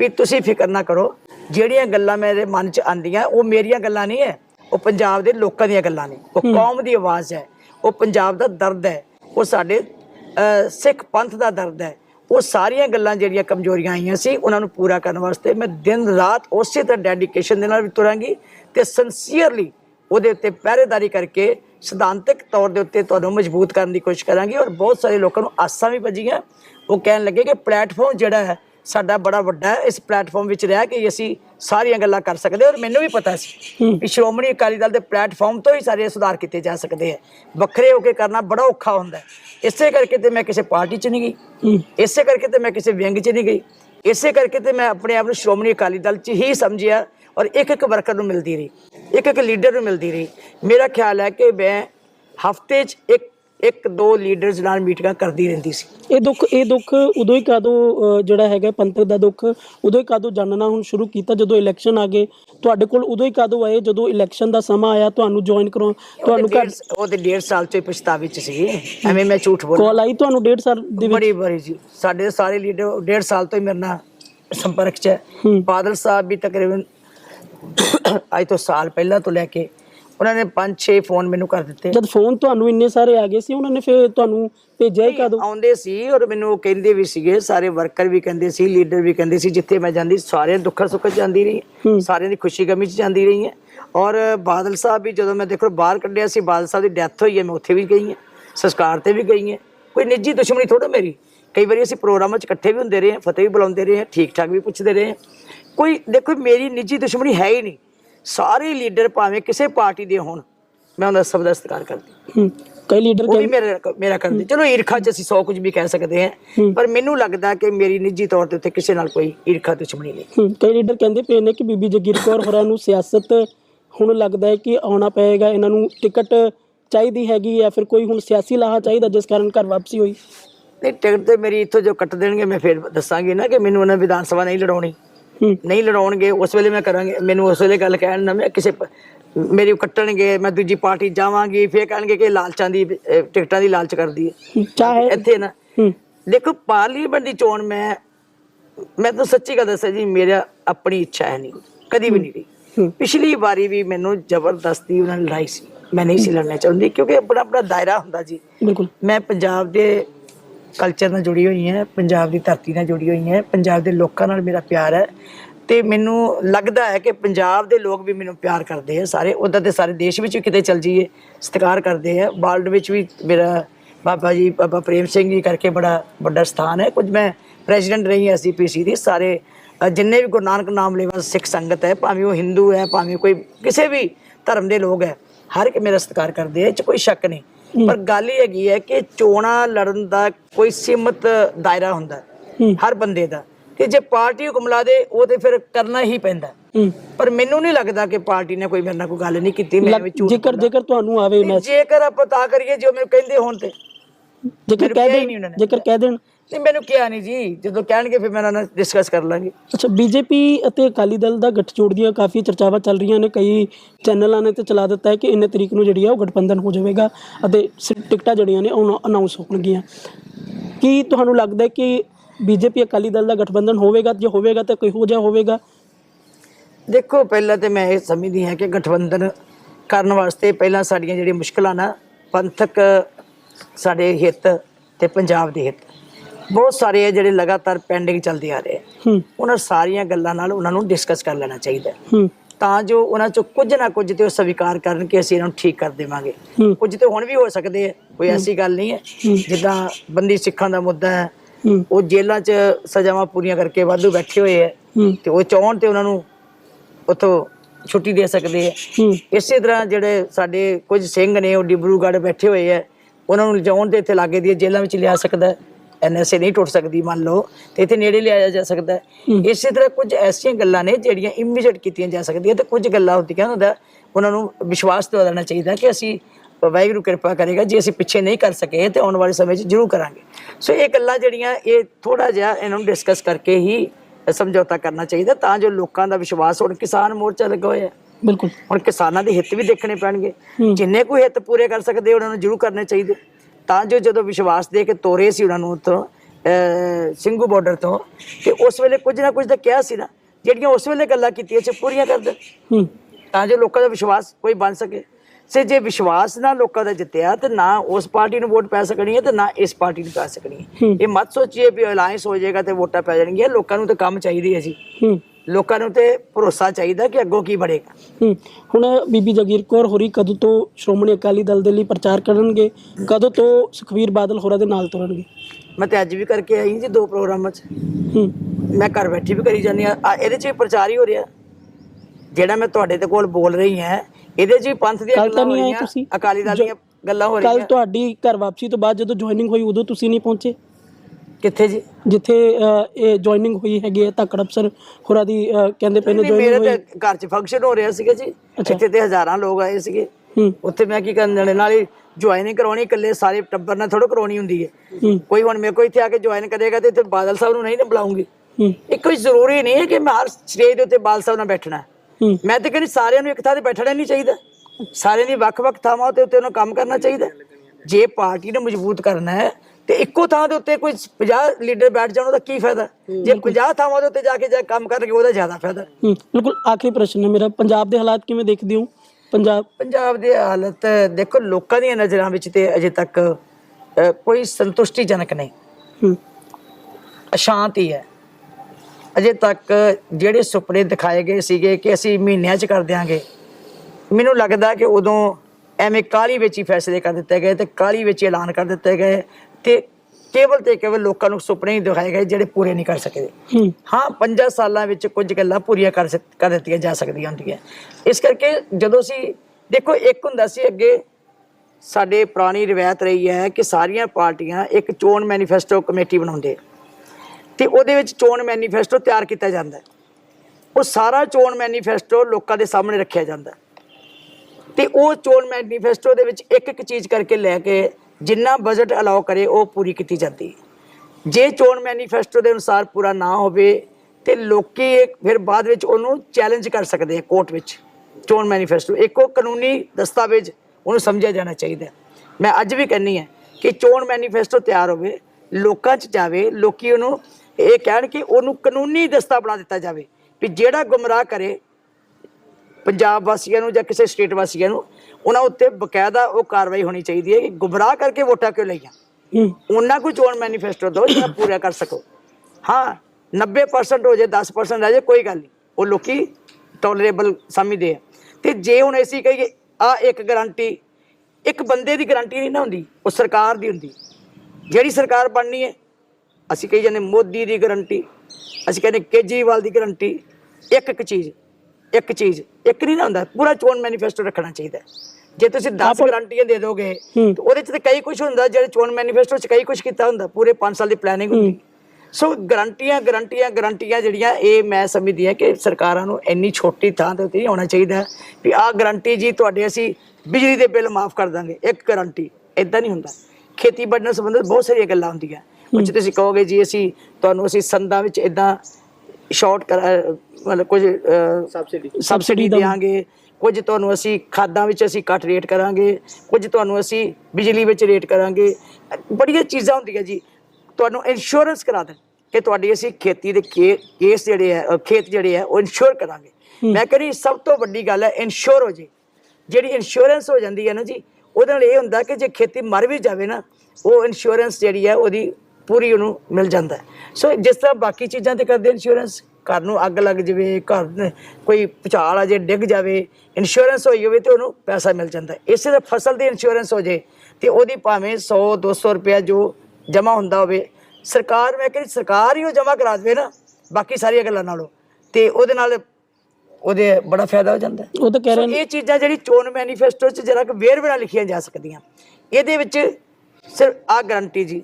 ਵੀ ਤੁਸੀਂ ਫਿਕਰ ਨਾ ਕਰੋ ਜਿਹੜੀਆਂ ਗੱਲਾਂ ਮੇਰੇ ਮਨ 'ਚ ਆਂਦੀਆਂ ਉਹ ਮੇਰੀਆਂ ਗੱਲਾਂ ਨਹੀਂ ਹੈ। ਉਹ ਪੰਜਾਬ ਦੇ ਲੋਕਾਂ ਦੀਆਂ ਗੱਲਾਂ ਨੇ। ਉਹ ਕੌਮ ਦੀ ਆਵਾਜ਼ ਹੈ। ਉਹ ਪੰਜਾਬ ਦਾ ਦਰਦ ਹੈ। ਉਹ ਸਾਡੇ ਸਿੱਖ ਪੰਥ ਦਾ ਦਰਦ ਹੈ। ਉਹ ਸਾਰੀਆਂ ਗੱਲਾਂ ਜਿਹੜੀਆਂ ਕਮਜ਼ੋਰੀਆਂ ਆਈਆਂ ਸੀ ਉਹਨਾਂ ਨੂੰ ਪੂਰਾ ਕਰਨ ਵਾਸਤੇ ਮੈਂ ਦਿਨ ਰਾਤ ਉਸੇ ਤਰ੍ਹਾਂ ਡੈਡੀਕੇਸ਼ਨ ਦੇ ਨਾਲ ਵੀ ਤੁਰਾਂਗੀ ਤੇ ਸਿੰਸੀਅਰਲੀ ਉਹਦੇ ਉੱਤੇ ਪਹਿਰੇਦਾਰੀ ਕਰਕੇ ਸਿਧਾਂਤਕ ਤੌਰ ਦੇ ਉੱਤੇ ਤੁਹਾਨੂੰ ਮਜ਼ਬੂਤ ਕਰਨ ਦੀ ਕੋਸ਼ਿਸ਼ ਕਰਾਂਗੇ ਔਰ ਬਹੁਤ ਸਾਰੇ ਲੋਕਾਂ ਨੂੰ ਆਸਾਂ ਵੀ ਵੱਜੀਆਂ ਉਹ ਕਹਿਣ ਲੱਗੇ ਕਿ ਪਲੇਟਫਾਰਮ ਜਿਹੜਾ ਹੈ ਸਾਡਾ ਬੜਾ ਵੱਡਾ ਇਸ ਪਲੇਟਫਾਰਮ ਵਿੱਚ ਰਹਿ ਕੇ ਅਸੀਂ ਸਾਰੀਆਂ ਗੱਲਾਂ ਕਰ ਸਕਦੇ ਔਰ ਮੈਨੂੰ ਵੀ ਪਤਾ ਸੀ ਕਿ ਸ਼੍ਰੋਮਣੀ ਅਕਾਲੀ ਦਲ ਦੇ ਪਲੇਟਫਾਰਮ ਤੋਂ ਹੀ ਸਾਰੇ ਸੁਧਾਰ ਕੀਤੇ ਜਾ ਸਕਦੇ ਆ। ਵੱਖਰੇ ਹੋ ਕੇ ਕਰਨਾ ਬੜਾ ਔਖਾ ਹੁੰਦਾ ਇਸੇ ਕਰਕੇ ਤੇ ਮੈਂ ਕਿਸੇ ਪਾਰਟੀ 'ਚ ਨਹੀਂ ਗਈ। ਇਸੇ ਕਰਕੇ ਤੇ ਮੈਂ ਕਿਸੇ ਵਿਅੰਗ 'ਚ ਨਹੀਂ ਗਈ। ਇਸੇ ਕਰਕੇ ਤੇ ਮੈਂ ਆਪਣੇ ਆਪ ਨੂੰ ਸ਼੍ਰੋਮਣੀ ਅਕਾਲੀ ਦਲ 'ਚ ਹੀ ਸਮਝਿਆ ਔਰ ਇੱਕ ਇੱਕ ਵਰਕਰ ਨੂੰ ਮਿਲਦੀ ਰਹੀ। ਇੱਕ ਇੱਕ ਲੀਡਰ ਨੂੰ ਮਿਲਦੀ ਰਹੀ। ਮੇਰਾ ਖਿਆਲ ਹੈ ਕਿ ਮੈਂ ਹਫ਼ਤੇ 'ਚ ਇੱਕ ਇੱਕ ਦੋ ਲੀਡਰਸ ਨਾਲ ਮੀਟਿੰਗਾਂ ਕਰਦੀ ਰਹਿੰਦੀ ਸੀ। ਇਹ ਦੁੱਖ ਇਹ ਦੁੱਖ ਉਦੋਂ ਹੀ ਕਦੋਂ ਜਿਹੜਾ ਹੈਗਾ ਪੰਥਕ ਦਾ ਦੁੱਖ ਉਦੋਂ ਹੀ ਕਦੋਂ ਜਾਣਨਾ ਹੁਣ ਸ਼ੁਰੂ ਕੀਤਾ ਜਦੋਂ ਇਲੈਕਸ਼ਨ ਆ ਗਏ? ਤੁਹਾਡੇ ਕੋਲ ਉਦੋਂ ਹੀ ਕਦੋਂ ਆਏ ਜਦੋਂ ਇਲੈਕਸ਼ਨ ਦਾ ਸਮਾਂ ਆਇਆ? ਤੁਹਾਨੂੰ ਜੁਆਇਨ ਕਰੋ ਤੁਹਾਨੂੰ ਘਰ ਉਹ ਤੇ ਡੇਢ ਸਾਲ 'ਚ ਹੀ ਪਛਤਾਵੇ 'ਚ ਸੀ ਐਵੇਂ ਮੈਂ ਝੂਠ ਬੋਲ। ਕਾਲ ਆਈ ਤੁਹਾਨੂੰ ਡੇਢ ਸਾਲ ਦੇ ਵਿੱਚ? ਬੜੀ ਬੜੀ ਜੀ। ਸਾਡੇ ਸਾਰੇ ਲੀਡਰ ਡੇਢ ਸਾਲ ਤੋਂ ਹੀ ਮੇਰੇ ਨਾਲ ਸੰਪਰਕ 'ਚ ਹੂੰ। ਬਾਦਲ ਸਾਹਿਬ ਵੀ ਤਕਰੀਬਨ ਅੱਜ ਤੋਂ ਸਾਲ ਪਹਿਲਾਂ ਤੋਂ ਲੈ ਕੇ ਉਹਨਾਂ ਨੇ 5-6 ਫੋਨ ਮੈਨੂੰ ਕਰ ਦਿੱਤੇ। ਜਦ ਫੋਨ ਤੁਹਾਨੂੰ ਇੰਨੇ ਸਾਰੇ ਆ ਗਏ ਸੀ ਉਹਨਾਂ ਨੇ ਫਿਰ ਤੁਹਾਨੂੰ ਭੇਜਿਆ ਹੀ ਕਦੋਂ? ਆਉਂਦੇ ਸੀ ਔਰ ਮੈਨੂੰ ਉਹ ਕਹਿੰਦੇ ਵੀ ਸੀਗੇ ਸਾਰੇ ਵਰਕਰ ਵੀ ਕਹਿੰਦੇ ਸੀ ਲੀਡਰ ਵੀ ਕਹਿੰਦੇ ਸੀ ਜਿੱਥੇ ਮੈਂ ਜਾਂਦੀ ਸਾਰਿਆਂ ਦੁੱਖ ਸੁੱਖ 'ਚ ਜਾਂਦੀ ਰਹੀ। ਸਾਰਿਆਂ ਦੀ ਖੁਸ਼ੀ ਗਮੀ 'ਚ ਜਾਂਦੀ ਰਹੀ ਹੈ। ਔਰ ਬਾਦਲ ਸਾਹਿਬ ਵੀ ਜਦੋਂ ਮੈਂ ਦੇਖੋ ਬਾਹਰ ਕੱਢਿਆ ਸੀ ਬਾਦਲ ਸਾਹਿਬ ਦੀ ਡੈਥ ਹੋਈ ਹੈ ਮੈਂ ਉੱਥੇ ਵੀ ਗਈ ਹਾਂ ਸੰਸਕਾਰ ਤੇ ਵੀ ਗਈ ਹਾਂ। ਕੋਈ ਨਿੱਜੀ ਦੁਸ਼ਮਣੀ ਥੋੜਾ ਮੇਰੀ। ਕਈ ਵਾਰੀ ਅਸੀਂ ਪ੍ਰੋਗਰਾਮਾਂ 'ਚ ਇਕੱਠੇ ਵੀ ਹੁੰਦੇ ਰਹੇ ਹਾਂ ਫਤਿਹ ਵੀ ਬੁਲਾਉਂਦੇ ਰਹੇ ਹਾਂ ਠੀਕ ਠਾਕ ਵੀ ਪੁੱਛਦੇ ਰਹੇ ਹਾਂ। ਕੋਈ ਦੇਖੋ ਮੇਰੀ ਨਿੱਜੀ ਦੁਸ਼ਮਣੀ ਹੈ ਹੀ ਨਹੀਂ। ਸਾਰੇ ਲੀਡਰ ਭਾਵੇਂ ਕਿਸੇ ਪਾਰਟੀ ਦੇ ਹੋਣ ਮੈਂ ਉਹਨਾਂ ਦਾ ਸਭ ਦਾ ਸਤਿਕਾਰ ਕਰਦੀ ਕਈ ਲੀਡਰ ਉਹ ਵੀ ਮੇਰਾ ਮੇਰਾ ਕਰਦੇ। ਚਲੋ ਈਰਖਾ ਚ ਅਸੀਂ ਸੌ ਕੁਝ ਵੀ ਕਹਿ ਸਕਦੇ ਹਾਂ ਪਰ ਮੈਨੂੰ ਲੱਗਦਾ ਕਿ ਮੇਰੀ ਨਿੱਜੀ ਤੌਰ ਤੇ ਉੱਤੇ ਕਿਸੇ ਨਾਲ ਕੋਈ ਈਰਖਾ ਦੁਸ਼ਮਣੀ ਨਹੀਂ। ਕਈ ਲੀਡਰ ਕਹਿੰਦੇ ਪਏ ਨੇ ਕਿ ਬੀਬੀ ਜਗੀਰ ਕੌਰ ਹੋਰਾਂ ਨੂੰ ਸਿਆਸਤ ਹੁਣ ਲੱਗਦਾ ਹੈ ਕਿ ਆਉਣਾ ਪਏਗਾ ਇਹਨਾਂ ਨੂੰ ਟਿਕਟ ਚਾਹੀਦੀ ਹੈਗੀ ਜਾਂ ਫਿਰ ਕੋਈ ਹੁਣ ਸਿਆਸੀ ਲਾਹਾ ਚਾਹੀਦਾ ਜਿਸ ਕਾਰਨ ਘਰ ਵਾਪਸੀ ਹੋਈ। ਨਹੀਂ ਟਿਕਟ ਤੇ ਮੇਰੀ ਇੱਥੋਂ ਜੋ ਕੱਟ ਦੇਣਗੇ ਮੈਂ ਫਿਰ ਦੱਸਾਂਗੀ ਨਾ ਕਿ ਮੈਨੂੰ ਉਹਨਾਂ ਵਿਧਾਨ ਸਭਾ ਨਹੀਂ ਲੜਾਉਣੀ। ਨਹੀਂ ਲੜਾਉਣਗੇ ਉਸ ਵੇਲੇ ਮੈਂ ਕਰਾਂਗੇ ਮੈਨੂੰ ਉਸ ਵੇਲੇ ਗੱਲ ਕਹਿਣ ਨਾ ਮੈਂ ਕਿਸੇ ਮੇਰੀ ਕੱਟਣਗੇ ਮੈਂ ਦੂਜੀ ਪਾਰਟੀ ਜਾਵਾਂਗੀ ਫਿਰ ਕਹਿਣਗੇ ਕਿ ਲਾਲਚਾਂ ਦੀ ਅਹ, ਟਿਕਟਾਂ ਦੀ ਲਾਲਚ ਕਰਦੀ ਹੈ। ਹੂੰ, ਚਾਹੇ ਇੱਥੇ ਨਾ ਹੂੰ। ਦੇਖੋ ਪਾਰਲੀਮੈਂਟ ਦੀ ਚੋਣ ਮੈਂ ਮੈਂ ਤਾਂ ਸੱਚੀ ਗੱਲ ਦੱਸਾਂ ਜੀ ਮੇਰਾ ਆਪਣੀ ਇੱਛਾ ਹੈ ਨਹੀਂ ਕਦੀ ਵੀ ਨਹੀਂ ਰਹੀ। ਹੂੰ। ਪਿਛਲੀ ਵਾਰੀ ਵੀ ਮੈਨੂੰ ਜ਼ਬਰਦਸਤੀ ਉਹਨਾਂ ਨੇ ਲੜਾਈ ਸੀ ਮੈਂ ਨਹੀਂ ਸੀ ਲੜਨਾ ਚਾਹੁੰਦੀ ਕਿਉਂਕਿ ਆਪਣਾ ਆਪਣਾ ਦਾਇਰਾ ਹੁੰਦਾ ਜੀ। ਬਿਲਕੁਲ। ਮੈਂ ਪੰਜਾਬ ਦੇ ਕਲਚਰ ਨਾਲ ਜੁੜੀ ਹੋਈ ਹੈ, ਪੰਜਾਬ ਦੀ ਧਰਤੀ ਨਾਲ ਜੁੜੀ ਹੋਈ ਹੈ, ਪੰਜਾਬ ਦੇ ਲੋਕਾਂ ਨਾਲ ਮੇਰਾ ਪਿਆਰ ਹੈ ਤੇ ਮੈਨੂੰ ਲੱਗਦਾ ਹੈ ਕਿ ਪੰਜਾਬ ਦੇ ਲੋਕ ਵੀ ਮੈਨੂੰ ਪਿਆਰ ਕਰਦੇ ਆ ਸਾਰੇ ਉਦਾਂ ਦੇ ਸਾਰੇ ਦੇਸ਼ ਵਿੱਚ ਵੀ ਕਿਤੇ ਚਲ ਜਾਈਏ, ਸਤਿਕਾਰ ਕਰਦੇ ਆ ਵਰਲਡ ਵਿੱਚ ਵੀ ਮੇਰਾ ਬਾਬਾ ਜੀ, ਬਾਬਾ ਪ੍ਰੇਮ ਸਿੰਘ ਜੀ ਕਰਕੇ ਬੜਾ ਵੱਡਾ ਸਥਾਨ ਹੈ, ਕੁਝ ਮੈਂ ਪ੍ਰੈਜ਼ੀਡੈਂਟ ਰਹੀ ਐਸਜੀਪੀਸੀ ਦੀ, ਸਾਰੇ ਜਿੰਨੇ ਵੀ ਗੁਰੂ ਨਾਨਕ ਨਾਮ ਲੈਵਾ ਸਿੱਖ ਸੰਗਤ ਹੈ, ਭਾਵੇਂ ਉਹ ਹਿੰਦੂ ਹੈ, ਭਾਵੇਂ ਕੋਈ ਕਿਸੇ ਵੀ ਧਰਮ ਦੇ ਲੋਕ ਹੈ, ਹਰ ਇੱਕ ਮੇਰਾ ਸਤਿਕਾਰ ਕਰਦੇ ਆ, ਇਹ 'ਚ ਕੋਈ ਸ਼ੱਕ ਨਹੀਂ। ਪਰ ਗੱਲ ਇਹ ਹੈਗੀ ਹੈ ਕਿ ਚੋਣਾਂ ਲੜਨ ਦਾ ਕੋਈ ਸੀਮਤ ਦਾਇਰਾ ਹੁੰਦਾ ਹਰ ਬੰਦੇ ਦਾ। ਕਿ ਜੇ ਪਾਰਟੀ ਹੁਕਮ ਲਾ ਦੇ ਉਹ ਤੇ ਫਿਰ ਕਰਨਾ ਹੀ ਪੈਂਦਾ ਪਰ ਮੈਨੂੰ ਨਹੀਂ ਲੱਗਦਾ ਕਿ ਪਾਰਟੀ ਨੇ ਕੋਈ ਮੇਰੇ ਨਾਲ ਕੋਈ ਗੱਲ ਨਹੀਂ ਕੀਤੀ ਮੈਂ ਵੀ ਝੂਠ ਜੇਕਰ ਜੇਕਰ ਤੁਹਾਨੂੰ ਆਵੇ ਜੇਕਰ ਆਪਾਂ ਤਾਂ ਕਰੀਏ ਜੋ ਮੈਨੂੰ ਕਹਿੰਦੇ ਹੋਣ ਤੇ। ਜੇਕਰ ਕਹਿ ਦੇਣ। ਜੇਕਰ ਕਹਿ ਦੇਣ ਨਹੀਂ ਮੈਨੂੰ ਕਿਹਾ ਨਹੀਂ ਜੀ। ਜਦੋਂ ਕਹਿਣਗੇ ਫਿਰ ਮੈਂ ਉਹਨਾਂ ਨਾਲ ਡਿਸਕਸ ਕਰ ਲਾਂਗੇ। ਅੱਛਾ ਬੀਜੇਪੀ ਅਤੇ ਅਕਾਲੀ ਦਲ ਦਾ ਗੱਠਜੋੜ ਦੀਆਂ ਕਾਫੀ ਚਰਚਾਵਾਂ ਚੱਲ ਰਹੀਆਂ ਨੇ। ਕਈ ਚੈਨਲਾਂ ਨੇ ਤੇ ਚਲਾ ਦਿੱਤਾ ਹੈ ਕਿ ਇੰਨੇ ਤਰੀਕ ਨੂੰ ਜਿਹੜੀ ਆ ਉਹ ਗਠਬੰਧਨ ਹੋ ਜਾਵੇਗਾ ਅਤੇ ਟਿਕਟਾਂ ਜਿਹੜੀਆਂ ਨੇ ਉਹ ਅਨਾਉਂਸ ਹੋਣਗੀਆਂ। ਕੀ ਤੁਹਾਨੂੰ ਲੱਗਦਾ ਹੈ ਕਿ ਬੀਜੇਪੀ ਅਕਾਲੀ ਦਲ ਦਾ ਗਠਬੰਧਨ ਹੋਵੇਗਾ? ਜੇ ਹੋਵੇਗਾ ਤਾਂ ਕਿਹੋ ਜਿਹਾ ਹੋਵੇਗਾ? ਦੇਖੋ ਪਹਿਲਾਂ ਤੇ ਮੈਂ ਇਹ ਸਮਝਦੀ ਹਾਂ ਕਿ ਗਠਬੰਧਨ ਕਰਨ ਵਾਸਤੇ ਪਹਿਲਾਂ ਸਾਡੀਆਂ ਜਿਹੜੀਆਂ ਮੁਸ਼ਕਲਾਂ ਨਾ ਪੰਥਕ ਸਾਡੇ ਹਿੱਤ ਤੇ ਪੰਜਾਬ ਦੇ ਹਿੱਤ। ਬਹੁਤ ਸਾਰੇ ਆ ਜਿਹੜੇ ਲਗਾਤਾਰ ਪੈਂਡਿੰਗ ਚੱਲਦੇ ਆ ਰਹੇ ਆ। ਉਹਨਾਂ ਸਾਰੀਆਂ ਗੱਲਾਂ ਨਾਲ ਉਹਨਾਂ ਨੂੰ ਡਿਸਕਸ ਕਰ ਲੈਣਾ ਚਾਹੀਦਾ ਹੈ। ਤਾਂ ਜੋ ਉਹਨਾਂ ਚੋਂ ਕੁਝ ਨਾ ਕੁਝ ਤੇ ਉਹ ਸਵੀਕਾਰ ਕਰਨ ਕਿ ਅਸੀਂ ਇਹਨਾਂ ਨੂੰ ਠੀਕ ਕਰ ਦੇਵਾਂਗੇ। ਕੁਝ ਤੇ ਹੁਣ ਵੀ ਹੋ ਸਕਦੇ ਹੈ ਕੋਈ ਐਸੀ ਗੱਲ ਨਹੀਂ ਹੈ। ਜਿੱਦਾਂ ਬੰਦੀ ਸਿੱਖਾਂ ਦਾ ਮੁੱਦਾ ਹੈ ਉਹ ਜੇਲ੍ਹਾਂ 'ਚ ਸਜ਼ਾਵਾਂ ਪੂਰੀਆਂ ਕਰਕੇ ਵਾਧੂ ਬੈਠੇ ਹੋਏ ਹੂੰ। ਤੇ ਉਹ ਚਾਹਣ ਤੇ ਉਹਨਾਂ ਨੂੰ ਉਥੋਂ ਛੁੱਟੀ ਦੇ ਸਕਦੇ ਹੂੰ। ਇਸੇ ਤਰ੍ਹਾਂ ਜਿਹੜੇ ਸਾਡੇ ਕੁਝ ਸਿੰਘ ਨੇ ਉਹ ਡਿਬਰੂਗੜ੍ਹ ਬੈਠੇ ਹੋਏ ਹੈ। ਉਹਨਾਂ ਨੂੰ ਲਿਜਾਉਣ ਤੇ ਇੱਥੇ ਲਾਗੇ ਦੀਆਂ ਜੇਲ੍ਹਾਂ ਵਿੱਚ ਲਿਆ ਸਕਦਾ ਐਨਐਸਏ ਨਹੀਂ ਟੁੱਟ ਸਕਦੀ ਮੰਨ ਲਓ। ਤੇ ਇੱਥੇ ਨੇੜੇ ਲਿਆਇਆ ਜਾ ਸਕਦਾ ਹੈ। ਇਸੇ ਤਰ੍ਹਾਂ ਕੁਝ ਐਸੀਆਂ ਗੱਲਾਂ ਨੇ ਜਿਹੜੀਆਂ ਇਮੀਡੀਏਟ ਕੀਤੀਆਂ ਜਾ ਸਕਦੀਆਂ ਤੇ ਕੁਝ ਗੱਲਾਂ ਹੁੰਦੀਆਂ ਹੁੰਦਾ ਉਹਨਾਂ ਨੂੰ ਵਿਸ਼ਵਾਸ ਦਿਵਾਉਣਾ ਚਾਹੀਦਾ ਕਿ ਅਸੀਂ ਵਾਹਿਗੁਰੂ ਕਿਰਪਾ ਕਰੇਗਾ ਜੇ ਅਸੀਂ ਪਿੱਛੇ ਨਹੀਂ ਕਰ ਸਕੇ ਤੇ ਆਉਣ ਵਾਲੇ ਸਮੇਂ 'ਚ ਜ਼ਰੂਰ ਕਰਾਂਗੇ। ਸੋ ਇਹ ਗੱਲਾਂ ਜਿਹੜੀਆਂ ਇਹ ਥੋੜਾ ਜਿਹਾ ਇਹਨਾਂ ਨੂੰ ਡਿਸਕਸ ਕਰਕੇ ਹੀ ਸਮਝੌਤਾ ਕਰਨਾ ਚਾਹੀਦਾ ਤਾਂ ਜੋ ਲੋਕਾਂ ਦਾ ਵਿਸ਼ਵਾਸ ਹੁਣ। ਕਿਸਾਨ ਮੋਰਚਾ ਲੱਗਾ ਹੋਇਆ ਹੈ। ਬਿਲਕੁਲ। ਹੁਣ ਕਿਸਾਨਾਂ ਦੇ ਹਿੱਤ ਵੀ ਦੇਖਣੇ ਪੈਣਗੇ। ਜਿੰਨੇ ਕੋਈ ਹਿੱਤ ਪੂਰੇ ਕਰ ਸਕਦੇ ਉਹਨਾਂ ਨੂੰ ਜ਼ਰੂਰ ਕਰਨੇ ਚਾਹੀਦੇ। ਤਾਂ ਜੋ ਜਦੋਂ ਵਿਸ਼ਵਾਸ ਦੇ ਕੇ ਤੋਰੇ ਸੀ ਉਹਨਾਂ ਨੂੰ ਉੱਥੋਂ ਸਿੰਘੂ ਬਾਰਡਰ ਤੋਂ ਤੇ ਉਸ ਵੇਲੇ ਕੁਝ ਨਾ ਕੁਝ ਤਾਂ ਕਿਹਾ ਸੀ ਨਾ ਜਿਹੜੀਆਂ ਉਸ ਵੇਲੇ ਗੱਲਾਂ ਕੀਤੀਆਂ ਸੀ ਪੂਰੀਆਂ ਕਰ ਹੂੰ। ਤਾਂ ਜੋ ਲੋਕਾਂ ਦਾ ਵਿਸ਼ਵਾਸ ਕੋਈ ਬਣ ਸਕੇ। ਸੇ ਜੇ ਵਿਸ਼ਵਾਸ ਨਾ ਲੋਕਾਂ ਦਾ ਜਿੱਤਿਆ ਤੇ ਨਾ ਉਸ ਪਾਰਟੀ ਨੂੰ ਵੋਟ ਪੈ ਸਕਣੀ ਹੈ ਤੇ ਨਾ ਇਸ ਪਾਰਟੀ ਨੂੰ ਪੈ ਸਕਣੀ ਹੈ। ਇਹ ਮਤ ਸੋਚੀਏ ਵੀ ਅਲਾਈਅੰਸ ਹੋ ਜਾਏਗਾ ਤੇ ਵੋਟਾਂ ਪੈ ਜਾਣਗੀਆਂ ਲੋਕਾਂ ਨੂੰ ਤਾਂ ਕੰਮ ਚਾਹੀਦੀ ਹੈ ਜੀ। ਲੋਕਾਂ ਨੂੰ ਤੇ ਭਰੋਸਾ ਚਾਹੀਦਾ ਕਿ ਅੱਗੋਂ ਕੀ ਬਣੇਗਾ। ਹੂੰ ਹੁਣ ਬੀਬੀ ਜਗੀਰ ਕੌਰ ਹੋਰੀ ਕਦੋਂ ਤੋਂ ਸ਼੍ਰੋਮਣੀ ਅਕਾਲੀ ਦਲ ਦੇ ਲਈ ਪ੍ਰਚਾਰ ਕਰਨਗੇ? ਕਦੋਂ ਤੋਂ ਸੁਖਵੀਰ ਬਾਦਲ ਹੋਰਾਂ ਦੇ ਨਾਲ ਤੁਰਨਗੇ? ਮੈਂ ਤੇ ਅੱਜ ਵੀ ਕਰਕੇ ਆਈ ਜੀ ਦੋ ਪ੍ਰੋਗਰਾਮਾਂ 'ਚ। ਹੂੰ। ਮੈਂ ਘਰ ਬੈਠੀ ਵੀ ਕਰੀ ਜਾਂਦੀ ਆ ਆ ਇਹਦੇ 'ਚ ਵੀ ਪ੍ਰਚਾਰ ਹੀ ਹੋ ਰਿਹਾ। ਜਿਹੜਾ ਮੈਂ ਤੁਹਾਡੇ ਦੇ ਕੋਲ ਬੋਲ ਰਹੀ ਹਾਂ ਇਹਦੇ 'ਚ ਵੀ ਪੰਥ ਦੀਆਂ ਕੱਲ੍ਹ ਗੱਲਾਂ ਤਾਂ ਹੋ ਨਹੀਂ ਆਏ ਰਹੀਆਂ ਤੁਸੀਂ? ਅਕਾਲੀ ਦਲ ਦੀਆਂ ਗੱਲਾਂ ਹੋ ਕੱਲ ਰਹੀਆਂ। ਤੁਹਾਡੀ ਘਰ ਵਾਪਸੀ ਤੋਂ ਬਾਅਦ ਜਦੋਂ ਜੁਆਇਨਿੰਗ ਹੋਈ ਉਦੋਂ ਤੁਸੀਂ ਨਹੀਂ ਪਹੁੰਚੇ? ਕਿੱਥੇ ਜੀ? ਜਿੱਥੇ ਅ, ਇਹ ਜੁਆਇਨਿੰਗ ਹੋਈ ਹੈਗੀ ਹੈ ਧੱਕੜ ਅਫਸਰ ਹੋਰਾਂ ਦੀ ਅ, ਕਹਿੰਦੇ ਪਏ ਨੇ ਨਹੀਂ, ਮੇਰੇ ਤੇ ਘਰ 'ਚ ਫੰਕਸ਼ਨ ਹੋ ਰਿਹਾ ਸੀਗਾ ਜੀ। ਅੱਛਾ। ਇੱਥੇ ਤੇ ਹਜ਼ਾਰਾਂ ਲੋਕ ਆਏ ਸੀਗੇ। ਹੂੰ। ਉੱਥੇ ਮੈਂ ਕੀ ਕਰਨ ਜਾਣੇ ਨਾਲੇ ਜੁਆਇਨਿੰਗ ਕਰਾਉਣੀ ਇਕੱਲੇ ਸਾਰੇ ਟੱਬਰ ਨਾਲ ਥੋੜਾ ਕਰਾਉਣੀ ਹੁੰਦੀ ਹੈ। ਹੂੰ। ਕੋਈ ਹੁਣ ਮੇਰੇ ਕੋਲ ਇੱਥੇ ਆ ਕੇ ਜੁਆਇਨ ਕਰੇਗਾ ਤੇ ਇੱਥੇ ਬਾਦਲ ਸਾਹਿਬ ਨੂੰ ਨਹੀਂ ਨਾ ਬੁਲਾਉਂਗੀ। ਹੂੰ। ਇਹ ਕੋਈ ਜ਼ਰੂਰੀ ਨਹੀਂ ਹੈ ਕਿ ਮੈਂ ਹਰ ਸਟੇਜ ਦੇ ਉੱਤੇ ਬਾਦਲ ਸਾਹਿਬ ਨਾਲ ਬੈਠਣਾ। ਹੈ। ਹੂੰ ਮੈਂ ਤਾਂ ਕਹਿੰਦੀ ਸਾਰਿਆਂ ਨੂੰ ਇੱਕ ਥਾਂ ਤੇ ਬੈਠਣਾ ਨਹੀਂ ਚਾਹੀਦਾ। ਸਾਰਿਆਂ ਦੀ ਵੱਖ-ਵੱਖ ਥਾਵਾਂ ਤੇ ਉੱਤੇ ਉਹਨਾਂ ਕੰਮ ਕਰਨਾ ਚਾਹੀਦਾ। ਜੇ ਪਾਰਟੀ ਨੂੰ ਮਜ਼ਬੂਤ ਕਰਨਾ ਹੈ ਤੇ ਇੱਕੋ ਥਾਂ ਦੇ ਉੱਤੇ ਕੋਈ 50 ਲੀਡਰ ਬੈਠ ਜਾਣ ਉਹਦਾ ਕੀ ਫਾਇਦਾ? ਜੇ 50 ਥਾਵਾਂ ਦੇ ਉੱਤੇ ਜਾ ਕੇ ਜਾ ਕੰਮ ਕਰਨਗੇ ਉਹਦਾ ਜ਼ਿਆਦਾ ਫਾਇਦਾ। ਬਿਲਕੁਲ ਆਖਰੀ ਪ੍ਰਸ਼ਨ ਹੈ ਮੇਰਾ। ਪੰਜਾਬ ਦੇ ਹਾਲਾਤ ਕਿਵੇਂ ਦੇਖਦੇ ਹੋ? ਪੰਜਾਬ ਪੰਜਾਬ ਦੀ ਹਾਲਤ ਦੇਖੋ ਲੋਕਾਂ ਦੀਆਂ ਨਜ਼ਰਾਂ ਵਿੱਚ ਤੇ ਅਜੇ ਤੱਕ ਕੋਈ ਸੰਤੁਸ਼ਟੀਜਨਕ ਨਹੀਂ। ਅਸ਼ਾਂਤੀ ਹੈ। ਅਜੇ ਤੱਕ ਜਿਹੜੇ ਸੁਪਨੇ ਦਿਖਾਏ ਗਏ ਸੀਗੇ ਕਿ ਅਸੀਂ ਮਹੀਨਿਆਂ 'ਚ ਕਰ ਦਿਆਂਗੇ ਮੈਨੂੰ ਲੱਗਦਾ ਕਿ ਉਦੋਂ ਐਵੇਂ ਕਾਲੀ ਵਿੱਚ ਹੀ ਫੈਸਲੇ ਕਰ ਦਿੱਤੇ ਗਏ ਤੇ ਕਾਲੀ ਵਿੱਚ ਐਲਾਨ ਕਰ ਦਿੱਤੇ ਗਏ। ਤੇ ਕੇਵਲ ਤੇ ਕੇਵਲ ਲੋਕਾਂ ਨੂੰ ਸੁਪਨੇ ਹੀ ਦਿਖਾਏ ਗਏ ਜਿਹੜੇ ਪੂਰੇ ਨਹੀਂ ਕਰ ਸਕਦੇ ਹੂੰ 5 ਸਾਲਾਂ ਵਿੱਚ ਕੁਝ ਗੱਲਾਂ ਪੂਰੀਆਂ ਕਰ ਕਰ ਦਿੱਤੀਆਂ ਜਾ ਸਕਦੀਆਂ ਹੁੰਦੀਆਂ ਇਸ ਕਰਕੇ ਜਦੋਂ ਅਸੀਂ ਦੇਖੋ ਇੱਕ ਹੁੰਦਾ ਸੀ ਅੱਗੇ ਸਾਡੇ ਪੁਰਾਣੀ ਰਵਾਇਤ ਰਹੀ ਹੈ ਕਿ ਸਾਰੀਆਂ ਪਾਰਟੀਆਂ ਇੱਕ ਚੋਣ ਮੈਨੀਫੈਸਟੋ ਕਮੇਟੀ ਬਣਾਉਂਦੇ ਤੇ ਉਹਦੇ ਵਿੱਚ ਚੋਣ ਮੈਨੀਫੈਸਟੋ ਤਿਆਰ ਕੀਤਾ ਜਾਂਦਾ। ਉਹ ਸਾਰਾ ਚੋਣ ਮੈਨੀਫੈਸਟੋ ਲੋਕਾਂ ਦੇ ਸਾਹਮਣੇ ਰੱਖਿਆ ਜਾਂਦਾ। ਤੇ ਉਹ ਚੋਣ ਮੈਨੀਫੈਸਟੋ ਦੇ ਵਿੱਚ ਇੱਕ ਇੱਕ ਚੀਜ਼ ਕਰਕੇ ਲੈ ਕੇ ਜਿੰਨਾ ਬਜਟ ਅਲਾਉ ਕਰੇ, ਉਹ ਪੂਰੀ ਕੀਤੀ ਜਾਂਦੀ ਜੇ ਚੋਣ ਮੈਨੀਫੈਸਟੋ ਦੇ ਅਨੁਸਾਰ ਪੂਰਾ ਨਾ ਹੋਵੇ, ਤੇ ਲੋਕੀ ਇਹ ਫਿਰ ਬਾਅਦ ਵਿੱਚ ਉਹਨੂੰ ਚੈਲੰਜ ਕਰ ਸਕਦੇ ਆ ਕੋਰਟ ਵਿੱਚ। ਚੋਣ ਮੈਨੀਫੈਸਟੋ ਇੱਕ ਉਹ ਕਾਨੂੰਨੀ ਦਸਤਾਵੇਜ਼, ਉਹਨੂੰ ਸਮਝਿਆ ਜਾਣਾ ਚਾਹੀਦਾ ਮੈਂ ਅੱਜ ਵੀ ਕਹਿੰਨੀ ਹੈ ਕਿ ਚੋਣ ਮੈਨੀਫੈਸਟੋ ਤਿਆਰ ਹੋਵੇ, ਲੋਕਾਂ 'ਚ ਜਾਵੇ, ਲੋਕੀ ਉਹਨੂੰ ਇਹ ਕਹਿਣ ਕਿ ਉਹਨੂੰ ਕਾਨੂੰਨੀ ਦਸਤਾ ਬਣਾ ਦਿੱਤਾ ਜਾਵੇ ਵੀ ਜਿਹੜਾ ਗੁੰਮਰਾਹ ਕਰੇ, ਪੰਜਾਬ ਵਾਸੀਆਂ ਨੂੰ ਜਾਂ ਕਿਸੇ ਸਟੇਟ ਵਾਸੀਆਂ ਨੂੰ ਉਹਨਾਂ ਉੱਤੇ ਬਕਾਇਦਾ ਉਹ ਕਾਰਵਾਈ ਹੋਣੀ ਚਾਹੀਦੀ ਹੈ ਕਿ ਗੁੰਮਰਾਹ ਕਰਕੇ ਵੋਟਾਂ ਕਿਉਂ ਲਈਆਂ? ਉਹਨਾਂ ਕੋਈ ਚੋਣ ਮੈਨੀਫੈਸਟੋ ਦਿਓ ਜਿਹੜਾ ਪੂਰਾ ਕਰ ਸਕੋ। ਹਾਂ 90% ਹੋ ਜਾਏ 10% ਰਹਿ ਜਾਏ ਕੋਈ ਗੱਲ ਨਹੀਂ। ਉਹ ਲੋਕੀ ਟੋਲਰੇਬਲ ਸਮਝਦੇ ਆ। ਤੇ ਜੇ ਹੁਣ ਅਸੀਂ ਕਹੀਏ ਆ ਇੱਕ ਗਾਰੰਟੀ ਇੱਕ ਬੰਦੇ ਦੀ ਗਾਰੰਟੀ ਨਹੀਂ ਨਾ ਹੁੰਦੀ ਉਹ ਸਰਕਾਰ ਦੀ ਹੁੰਦੀ। ਜਿਹੜੀ ਸਰਕਾਰ ਬਣਨੀ ਹੈ ਅਸੀਂ ਕਹੀ ਜਾਂਦੇ ਮੋਦੀ ਦੀ ਗਾਰੰਟੀ ਅਸੀਂ ਕਹਿੰਦੇ ਕੇਜਰੀਵਾਲ ਦੀ ਗਾਰੰਟੀ ਇੱਕ ਇੱਕ ਚੀਜ਼। ਇੱਕ ਚੀਜ਼ ਇੱਕ ਨਹੀਂ ਨਾ ਹੁੰਦਾ ਪੂਰਾ ਚੋਣ ਮੈਨੀਫੈਸਟੋ ਰੱਖਣਾ ਚਾਹੀਦਾ। ਜੇ ਤੁਸੀਂ 10 ਗਾਰੰਟੀਆਂ ਦੇ ਦੋਗੇ। ਤੇ ਉਹਦੇ ਚ ਤੇ ਕਈ ਕੁਝ ਹੁੰਦਾ ਜਿਹੜੇ ਚੋਣ ਮੈਨੀਫੈਸਟੋ ਚ ਕਈ ਕੁਝ ਕੀਤਾ ਹੁੰਦਾ ਪੂਰੇ 5 ਸਾਲ ਦੀ ਪਲੈਨਿੰਗ ਹੁੰਦੀ। ਸੋ ਗਾਰੰਟੀਆਂ ਗਾਰੰਟੀਆਂ ਗਾਰੰਟੀਆਂ ਜਿਹੜੀਆਂ ਇਹ ਮੈਂ ਸਮਝਦੀ ਹਾਂ ਕਿ ਸਰਕਾਰਾਂ ਨੂੰ ਇੰਨੀ ਛੋਟੀ ਥਾਂ ਤੇ ਉੱਤੇ ਹੋਣਾ ਚਾਹੀਦਾ ਵੀ ਆਹ ਗਾਰੰਟੀ ਜੀ ਤੁਹਾਡੇ ਅਸੀਂ ਬਿਜਲੀ ਦੇ ਬਿੱਲ ਮਾਫ ਕਰ ਦਾਂਗੇ ਇੱਕ ਗਾਰੰਟੀ ਇਦਾਂ ਨਹੀਂ ਹੁੰਦਾ। ਖੇਤੀਬਾੜੀ ਨਾਲ ਸੰਬੰਧਿਤ ਬਹੁਤ ਸਾਰੀਆਂ ਗੱਲਾਂ ਹੁੰਦੀਆਂ। ਉੱਚ ਤੁਸੀਂ ਕਹੋਗੇ ਜੀ ਅਸੀਂ ਤੁਹਾਨੂੰ ਅਸੀਂ ਸੰਦਾਂ ਵਿੱਚ ਇਦਾਂ ਸ਼ਾਰਟ ਮਤਲਬ ਕੁਝ ਸਬਸਿਡੀ ਸਬਸਿਡੀ ਦੇਵਾਂਗੇ ਕੁਝ ਤੁਹਾਨੂੰ ਅਸੀਂ ਖਾਦਾਂ ਵਿੱਚ ਅਸੀਂ ਘੱਟ ਰੇਟ ਕਰਾਂਗੇ ਕੁਝ ਤੁਹਾਨੂੰ ਅਸੀਂ ਬਿਜਲੀ ਵਿੱਚ ਰੇਟ ਕਰਾਂਗੇ। ਬੜੀਆਂ ਚੀਜ਼ਾਂ ਹੁੰਦੀਆਂ ਜੀ। ਤੁਹਾਨੂੰ ਇੰਸ਼ੋਰੈਂਸ ਕਰਾ ਦੇਣ ਕਿ ਤੁਹਾਡੀ ਅਸੀਂ ਖੇਤੀ ਦੇ ਕੇ- ਕੇਸ ਜਿਹੜੇ ਆ ਖੇਤ ਜਿਹੜੇ ਆ ਉਹ ਇੰਸ਼ੋਰ ਕਰਾਂਗੇ। ਮੈਂ ਕਹਿੰਦੀ ਸਭ ਤੋਂ ਵੱਡੀ ਗੱਲ ਹੈ ਇੰਸ਼ੋਰ ਹੋ ਜੇ। ਜਿਹੜੀ ਇੰਸ਼ੋਰੈਂਸ ਹੋ ਜਾਂਦੀ ਹੈ ਨਾ ਜੀ ਉਹਦੇ ਨਾਲ ਇਹ ਹੁੰਦਾ ਕਿ ਜੇ ਖੇਤੀ ਮਰ ਵੀ ਜਾਵੇ ਨਾ ਉਹ ਇੰਸ਼ੋਰੈਂਸ ਜਿਹੜੀ ਹੈ ਉਹਦੀ ਪੂਰੀ ਉਹਨੂੰ ਮਿਲ ਜਾਂਦਾ। ਸੋ ਜਿਸ ਤਰ੍ਹਾਂ ਬਾਕੀ ਚੀਜ਼ਾਂ ਤੇ ਕਰਦੇ ਇੰਸ਼ੋਰੈਂਸ ਘਰ ਨੂੰ ਅੱਗ ਲੱਗ ਜਾਵੇ ਘਰ ਕੋਈ ਭੁਚਾਲ ਆ ਜੇ ਡਿੱਗ ਜਾਵੇ ਇੰਸ਼ੋਰੈਂਸ ਹੋਈ ਹੋਵੇ ਤੇ ਉਹਨੂੰ ਪੈਸਾ ਮਿਲ ਜਾਂਦਾ। ਇਸੇ ਤਰ੍ਹਾਂ ਫਸਲ ਦੀ ਇੰਸ਼ੋਰੈਂਸ ਹੋ ਜੇ ਤੇ ਉਹਦੀ ਭਾਵੇਂ 100 200 ਰੁਪਇਆ ਜੋ ਜਮਾ ਹੁੰਦਾ ਹੋਵੇ ਸਰਕਾਰ ਮੈਂ ਕਹਿੰਦੀ ਸਰਕਾਰ ਹੀ ਉਹ ਜਮਾ ਕਰਾ ਦੇਵੇ ਨਾ ਬਾਕੀ ਸਾਰੀਆਂ ਗੱਲਾਂ ਨਾਲੋਂ ਤੇ ਉਹਦੇ ਨਾਲ ਉਹਦੇ ਬੜਾ ਫਾਇਦਾ ਹੋ ਜਾਂਦਾ ਉਹ ਤਾਂ ਕਹਿ ਰਹੇ ਨੇ ਇਹ ਚੀਜ਼ਾਂ ਜਿਹੜੀ ਚੋਣ ਮੈਨੀਫੈਸਟੋ 'ਚ ਜਰਾ ਕਿ ਵੇਰਵੇ ਨਾਲ ਲਿਖੀਆਂ ਜਾ ਸਕਦੀਆਂ ਇਹਦੇ ਵਿੱਚ ਸਿਰਫ ਆ ਗਾਰੰਟੀ ਜੀ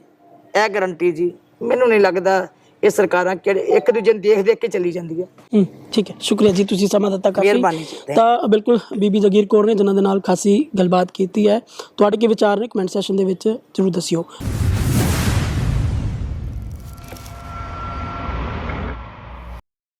ਇਹ ਗਾਰੰਟੀ ਜੀ ਮੈਨੂੰ ਨਹੀਂ ਲੱਗਦਾ ਇਹ ਸਰਕਾਰਾਂ ਕਿਹੜੇ ਇੱਕ ਦੂਜੇ ਨੂੰ ਦੇਖ ਦੇਖ ਕੇ ਚੱਲੀ ਜਾਂਦੀਆਂ ਹੂੰ। ਠੀਕ ਹੈ। ਸ਼ੁਕਰੀਆ ਜੀ ਤੁਸੀਂ ਸਮਾਂ ਦਿੱਤਾ ਕਾਫੀ। ਮਿਹਰਬਾਨੀ ਜੀ। ਤਾਂ ਬਿਲਕੁਲ ਬੀਬੀ ਜਗੀਰ ਕੌਰ ਨੇ ਜਿਨ੍ਹਾਂ ਦੇ ਨਾਲ ਖਾਸੀ ਗੱਲਬਾਤ ਕੀਤੀ ਹੈ। ਤੁਹਾਡੇ ਕੀ ਵਿਚਾਰ ਨੇ ਕਮੈਂਟ ਸੈਸ਼ਨ ਦੇ ਵਿੱਚ ਜਰੂਰ ਦੱਸਿਓ।